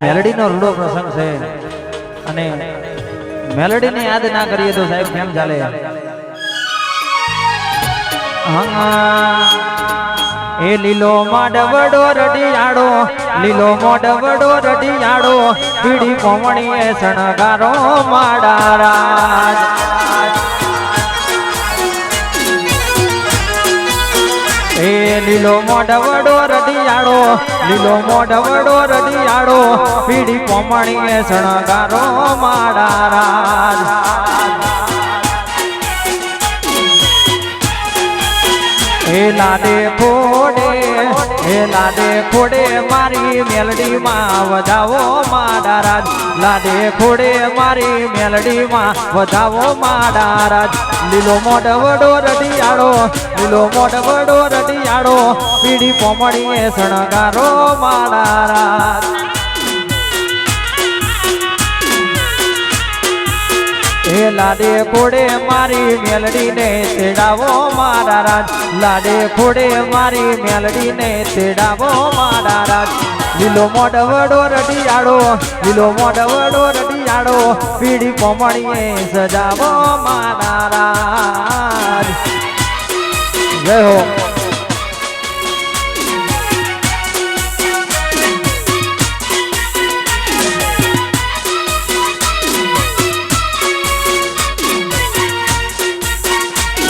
મેલડીનો રૂડો પ્રસંગ છે. અને મેલડીને યાદ ના કરીએ તો સાહેબ કેમ ચાલે? એ લીલો માડવડો રડિયાડો લીલો મોડવડો રડિયાડો પીડી કોમણીએ શણગારો માડા રાજ. એ લીલો મોઢવડો રડિયાળો લીલો મોઢવડો રડિયાળો પીડી કોમણીએ શણગારો માડા રાજ. એ લાડે ફોડે એ લાડે ફોડે મારી મેલડીમાં વધાવો માડા રાજ. લાડે ફોડે મારી મેલડીમાં વધાવો માડા રાજ. લીલો મોઢવડો રડિયાળો લીલો મોઢ વડો રડિયાળો પીડી પોમડીએ શણગારો માડા રાજ. એ લાડે ફોડે મારી મેલડીને તેડાવો મારા રાજ. લાડે ફોડે મારી મેલડીને તેડાવો મારા રાજ. લીલો મોઢવડો રડિયાળો લીલો મોઢવડો રડિયાળો પીડી કોમણીએ સજાવો મારા રાજ. જય હો.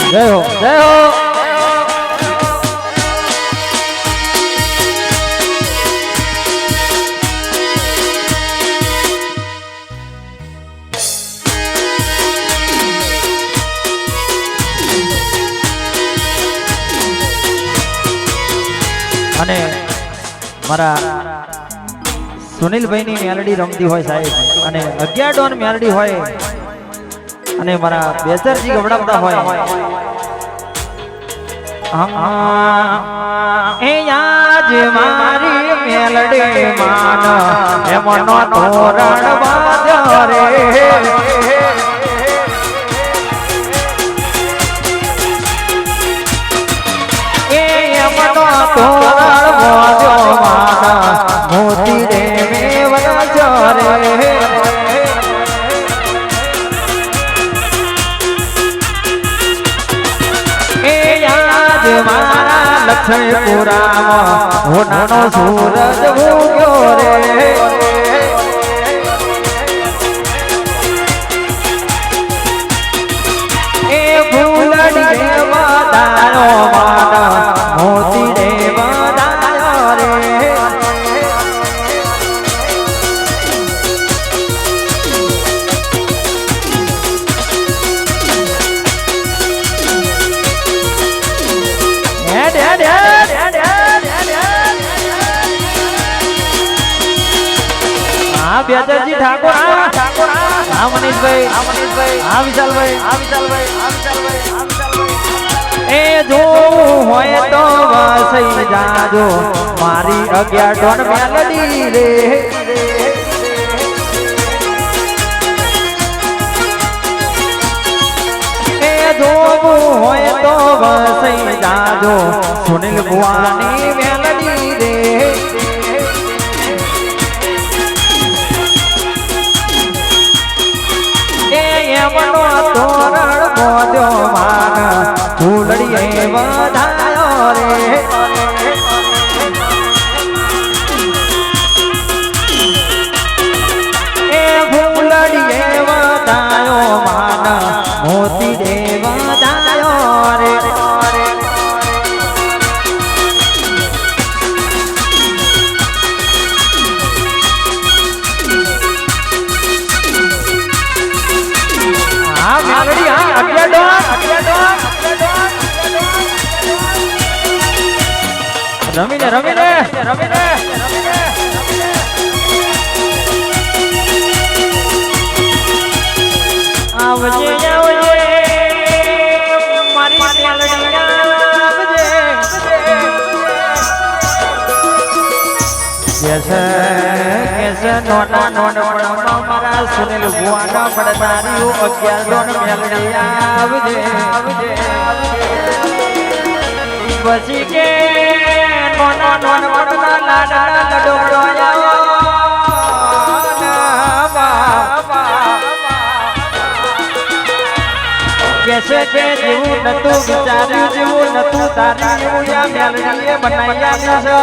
જય હો જય હો. અને મારા સુનિલભાઈની મેલડી રમતી હોય સાહેબ, અને અગિયાર ડોન મેલડી હોય અને મારા બેસરજી ગવડાવતા હોય. એ યાજ મારી મેલડી માન. એમનો તોરણ બાંધ્યો રે. મોતી રે મેવરા રે. એ મારા લક્ષ્મીપુરામાં હું સૂરજ ઠાકોર. હા મનીષભાઈ. હા મનીષભાઈ. આ વિશાલભાઈ. હા વિશાલભાઈ. હા વિશાલભાઈ. એ જો હોય તો વસઈ જાજો. મારી અગિયાર ડોન મેલડી રે. એ જોવું હોય તો વસઈ જાજો. સુનિલ ભુવાની મેલડી રે. તોરણ બોધ્યો માન? ફૂલડીએ વધાયો રે. કેસે કેસે નોટા નોટ મારા સુનિલ ભુવાના નો અગિયાર ડોન મેલડી આવજે આવજે પછી કે નોના નોન વડના લાડા લડો કેસે કે જેવું નતું વિચાર્યું, જેવું નતું તારી એવું યા મેલડીએ બનાવ્યા છે.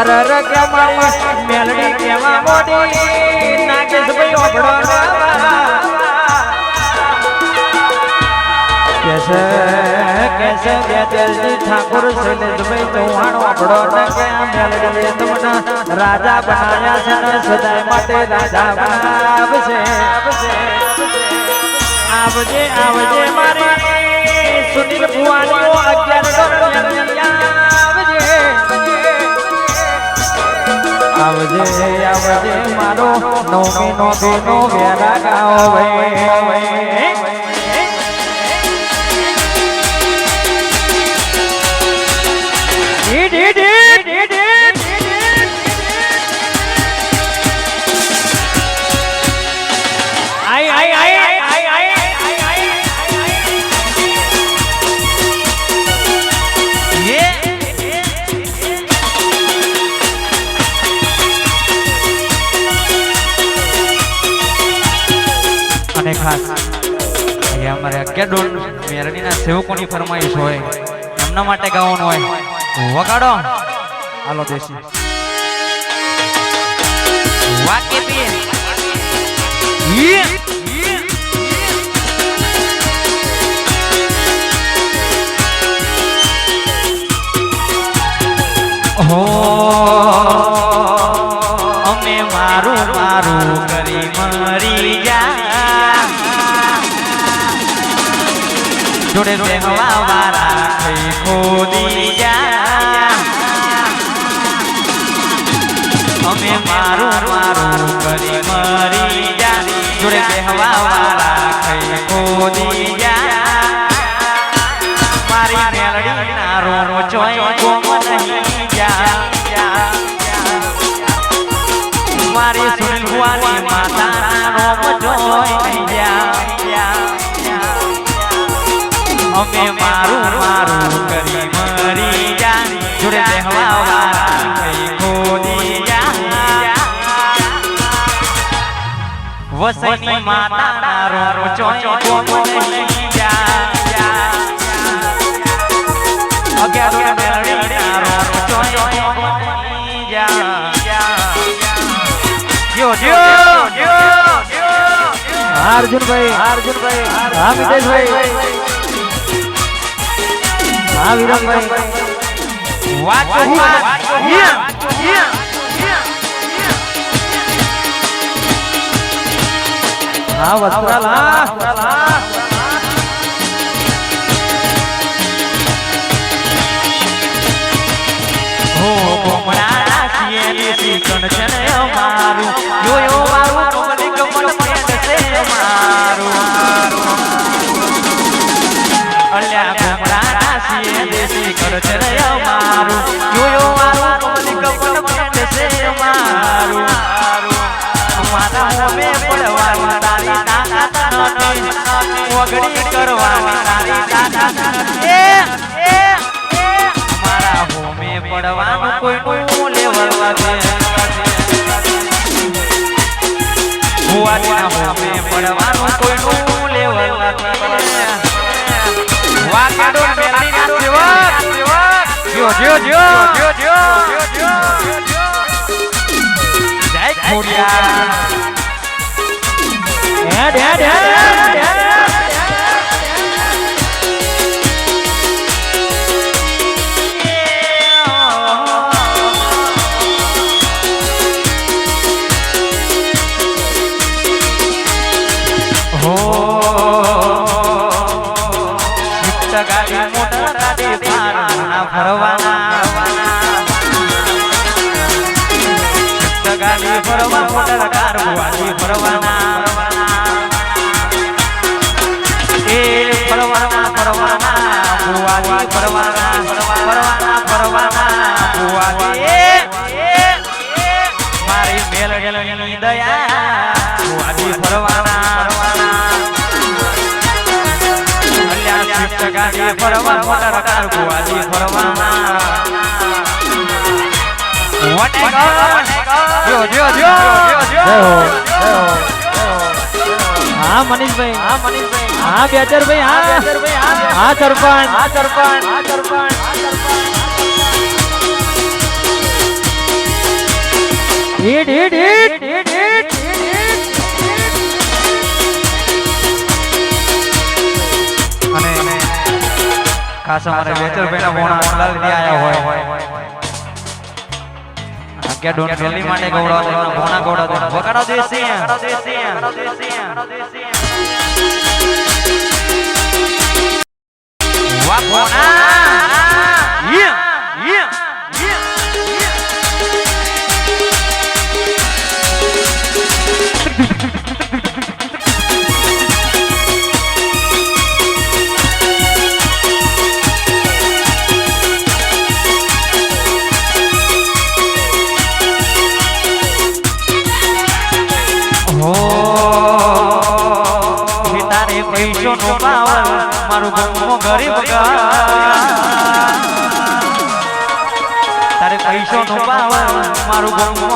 અરે અરે કે મેલડી કેવા મોડી કેસે કેસે બે જલ્દી ઠાકોર શૈલેષભાઈ ચૌહાણ ઓગળો ને કે આ મેલડીએ તમને રાજા બનાવ્યા છે ને સદાય માટે રાજા બનાવશે. આવજે આવજે મારી સુનિલ ડોલર આવજે. આવજે મારો નવમી નો વેરા ગાઓ અગિયાર ડોલ મેરડીના સેવકોની ફરમાઈશ હોય એમના માટે ગાવાનું હોય વગાડો હાલો દેશી વાકે હો અમે ખોદી ગયા અમે મારું મારું કરી મરી ગયા જોડે કહેવા વાળા ખોદી મારી જા. જા. મરી વસઈની માતા ના રોરો ચોય ગોમ નહીં જા અગિયાર મેળવી ના રોરો ચોય ગોમ નહીં જા જો જો જો અર્જુનભાઈ અર્જુનભાઈ હા મિતેશભાઈ હા વિરમભાઈ વાચો વાચો હા વસ્ત્રાલા. જો જય ખોડિયા ફરવાના ફરવા મોટા રકાર ભુવાજી ફરવાના વટેકો જો જો જો જો જો હા મનીષભાઈ હા મનીષભાઈ હા બેચરભાઈ હા બેચરભાઈ હા હા સરપંચ હા સરપંચ હા સરપંચ હા sarpanch hit hit hit hit hit ખાસ અમારે વેચરભાઈ ના બોણા આટલા લઈ આયા હોય આગ્યા ડોન રેલી માટે ગૌડા દે મોણા ગૌડા દે વગાડો દેસી વગાડો દેસી વાહ બોણા મારું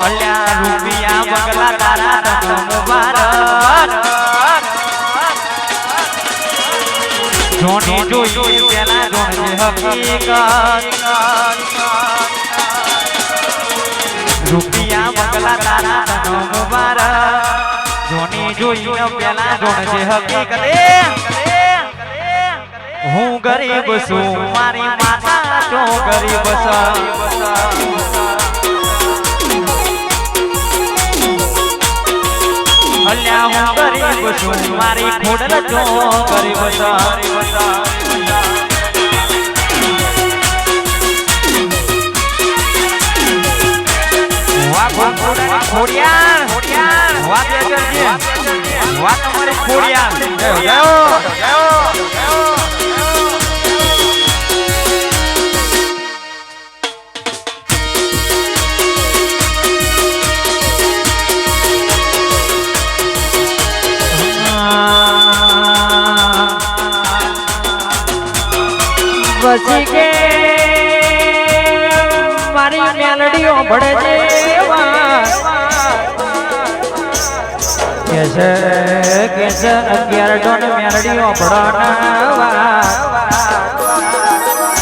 અલ્યા રૂપિયા બગલા તારા રકમ મુબારક જોની જોઈ પેલા જોની હકીકત રૂપિયા બગલા તારા તનો મુબારક જોની જોઈ પેલા જોણ છે હકીકત હું ગરીબ છું, મારી માતા તો ગરીબ છે. અલ્યા, હું ગરીબ છું, મારી ખોડલ ગરીબ છે. વાહ ખોડિયાર વાત વાહ તમારી ખોડિયાર. પછી મારી મેલડીઓ ભળે છે કે છે અગિયાર ટોન મેલડીઓ ભળવાના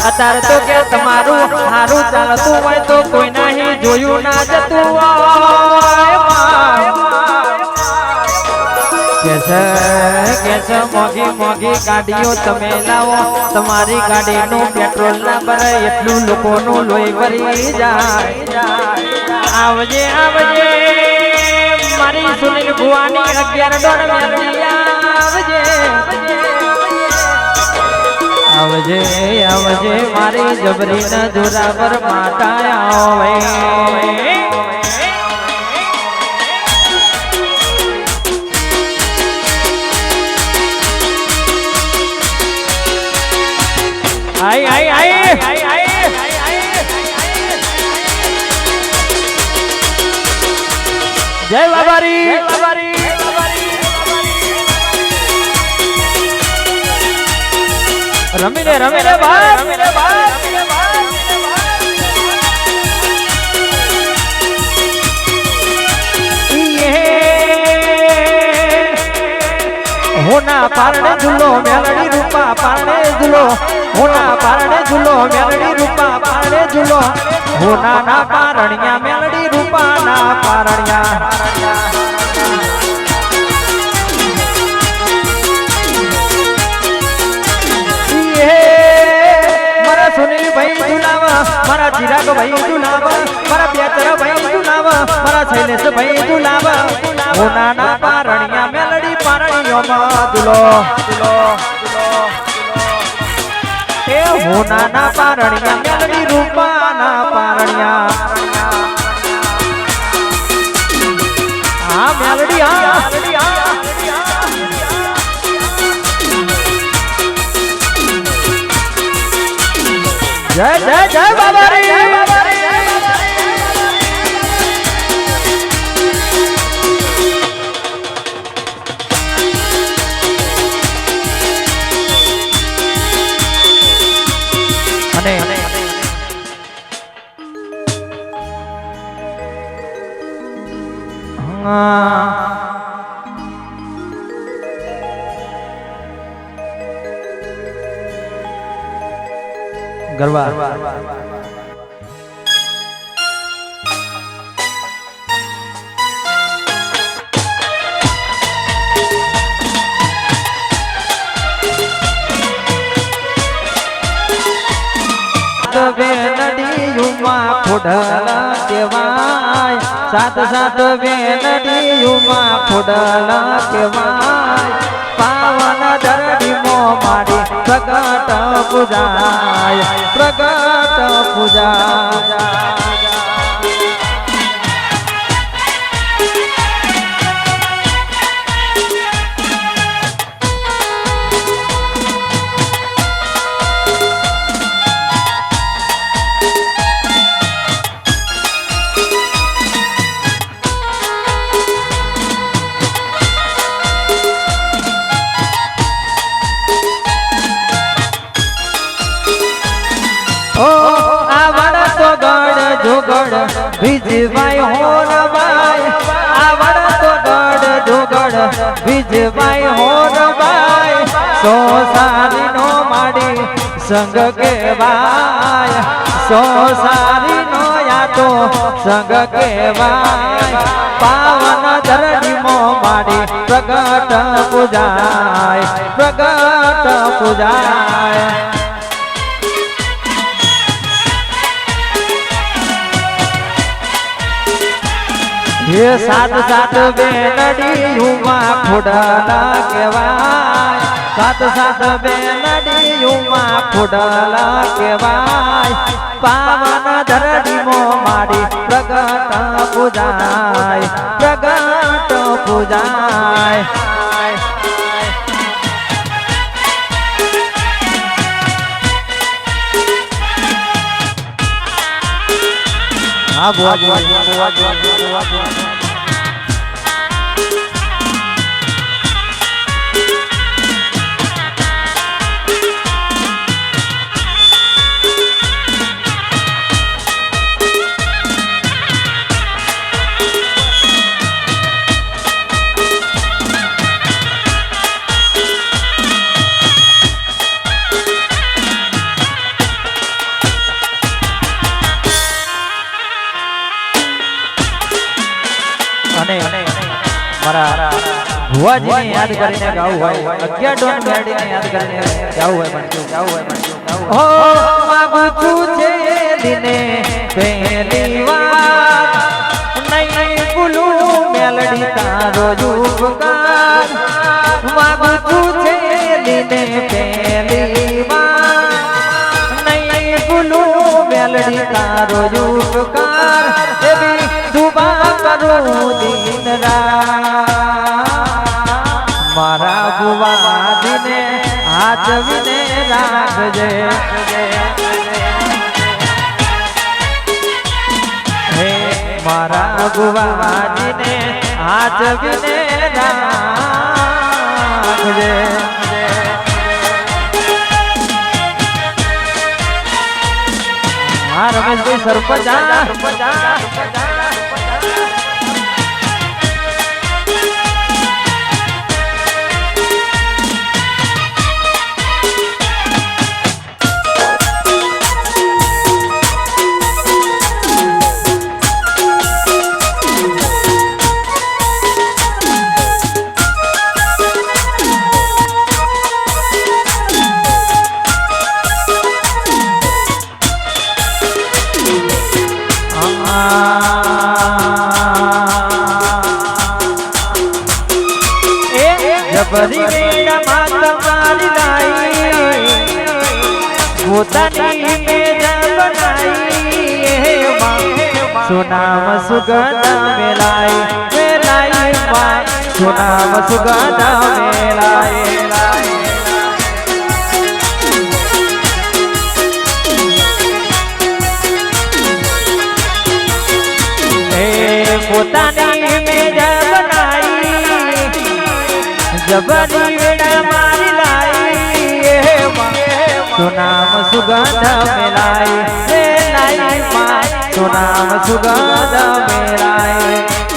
અત્યારે તો કે તમારું સારું ચાલતું હોય તો કોઈ નહીં જોયું ના જતું છે? કે ગાડીઓ તમે લાવો. તમારી ગાડીનું પેટ્રોલ ના ભરે, એટલું લોકોનું લોહી ભરી જાય. આવજે આવજે, મારી સુનિલ ભુવાની અગિયાર દોઢ આવજે. આવજે આવજે, મારી જબરી ન જોરાવર માતા રમીને રમીને ભાઈ રમીને હોના પારણે ઝૂલો મેલડી રૂપા પારણે ઝૂલો હોના પારણે ઝૂલો મેલડી રૂપા પારણે ઝૂલો હોના ના પારણિયા મેલડી રૂપા ના પારણિયા મારા ચિરાગ ભાઈ ઝુલાવા મારા બેચર ભાઈ ઝુલાવા મારા શૈલેષ ભાઈ ઝુલાવા હોના નાના પારણિયા મેલડી પારણિયોમાં દુલો દુલો એ હોના નાના પારણિયા મેલડી રૂપાના પારણિયા. જય જય જય બાબારી! ગરબા. બેનડીયુમાં ખોડલ કેવાય સાત સાત બેનડીયુમાં ખોડલ કેવાય પાવન દરડીમો મારી પ્રગટ પૂજાય પ્રગટ પૂજાય. વિજભાઈ હોરબાઈ આવડ તો ગડ જોગડ. વિજભાઈ હોરબાઈ સો સારી નો માડી સંગ કેવાય સો સારી નો યાતો સંગ કેવાય પાવન ધરણીમો માડી પ્રગટ પૂજાય પ્રગટ પૂજાય. હે સાત સાત બેનડી ઉમા ખોડલા કેવાય સાત સાત બેનડી ઉમા ખોડલા કેવાય પાવન ધરડીમો મારી પ્રગટ પૂજાય પ્રગટ પૂજાય હા બુઆ બુઆ બુઆ બુઆ બુઆ હોય. અગિયાર ડોન મેરડીને યાદ કરીને ગાવું હોય પણ ગાવું હોય પણ હો માગું છે દિને પહેલી વાર. નહીં ભૂલું મેલડી તારો ઉપકાર. માગું છે દિને પહેલી વાર. નહીં ભૂલું મેલડી તારો ઉપકાર. એવી દુબા કરું દિન રાત. મારા બુવા દિને હાથ વિને રાખજે. હે મારા ભગવાનને હાથ રાખજે. હા રમેશભાઈ સરપંચ સરપંચ પોતાની મેજા બનાઈ સુનામ સુગંધ મેલાય મેલાયમાં, સુનામ સુગંધ મેલાય. પોતાની મેજા બનાઈ જબરી સુનામ સુગંધ મેલાઈ મેલાઈ માં સુનામ સુગંધ મેલાઈ